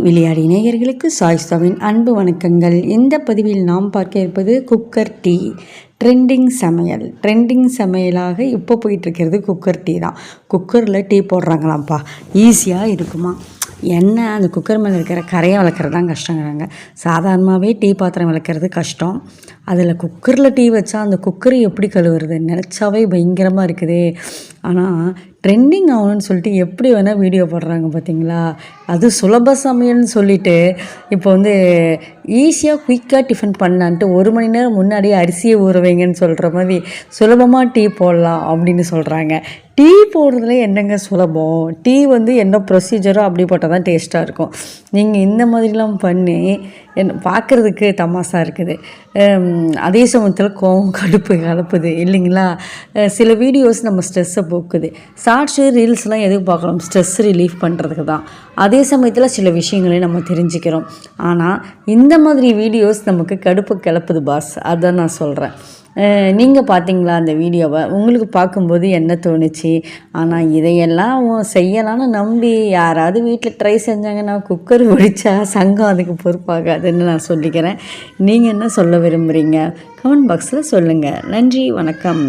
விளையாடி நேயர்களுக்கு சாய்ஸ்தாவின் அன்பு வணக்கங்கள். இந்த பதிவில் நாம் பார்க்க இருப்பது குக்கர் டீ. ட்ரெண்டிங் சமையல். ட்ரெண்டிங் சமையலாக இப்போ போயிட்டுருக்கிறது குக்கர் டீ தான். குக்கரில் டீ போடுறாங்களாம்ப்பா. ஈஸியாக இருக்குமா? என்ன? அந்த குக்கர் மேலே இருக்கிற கரையை வளர்க்குறது தான் கஷ்டங்கிறாங்க. சாதாரணமாகவே டீ பாத்திரம் வளர்க்குறது கஷ்டம். அதில் குக்கரில் டீ வச்சா அந்த குக்கரை எப்படி கழுவுறது நினச்சாவே பயங்கரமாக இருக்குது. ஆனால் ட்ரெண்டிங் ஆகணும்னு சொல்லிட்டு எப்படி வேணால் வீடியோ போடுறாங்க பார்த்தீங்களா அது சுலப சமையல்னு சொல்லிட்டு இப்போ வந்து ஈஸியாக குயிக்காக டிஃபன் பண்ணலான்ட்டு ஒரு மணி நேரம் முன்னாடியே அரிசியை ஊற வைங்கன்னு சொல்கிற மாதிரி சுலபமாக டீ போடலாம் அப்படின்னு சொல்கிறாங்க டீ போடுறதுல என்னங்க சுலபம்? டீ வந்து என்ன ப்ரொசீஜரோ அப்படி போட்டால் தான் டேஸ்ட்டாக இருக்கும். நீங்கள் இந்த மாதிரிலாம் பண்ணி என் பார்க்குறதுக்கு தமாசாக இருக்குது. அதே சமயத்தில் கோவம் கடுப்பு கலப்புது இல்லைங்களா? சில வீடியோஸ் நம்ம ஸ்ட்ரெஸ்ஸை போக்குது. ஷார்ட்ஸு ரீல்ஸ்லாம் எதுக்கு பார்க்குறோம்? ஸ்ட்ரெஸ் ரிலீஃப் பண்ணுறதுக்கு தான். அதே சமயத்தில் சில விஷயங்களையும் நம்ம தெரிஞ்சுக்கிறோம். ஆனால் இந்த மாதிரி வீடியோஸ் நமக்கு கடுப்பு கிளப்புது பாஸ் அதான் நான் சொல்கிறேன் நீங்கள் பார்த்தீங்களா அந்த வீடியோவை? உங்களுக்கு பார்க்கும்போது என்ன தோணுச்சு? ஆனால் இதையெல்லாம் உன் செய்யலாம்னு நம்பி யாராவது வீட்டில் ட்ரை செஞ்சாங்கன்னா குக்கர் ஒழிச்சா சங்கம் அதுக்கு பொறுப்பாகாதுன்னு நான் சொல்லிக்கிறேன். நீங்கள் என்ன சொல்ல விரும்புகிறீங்க கமெண்ட் பாக்ஸில் சொல்லுங்கள் நன்றி வணக்கம்.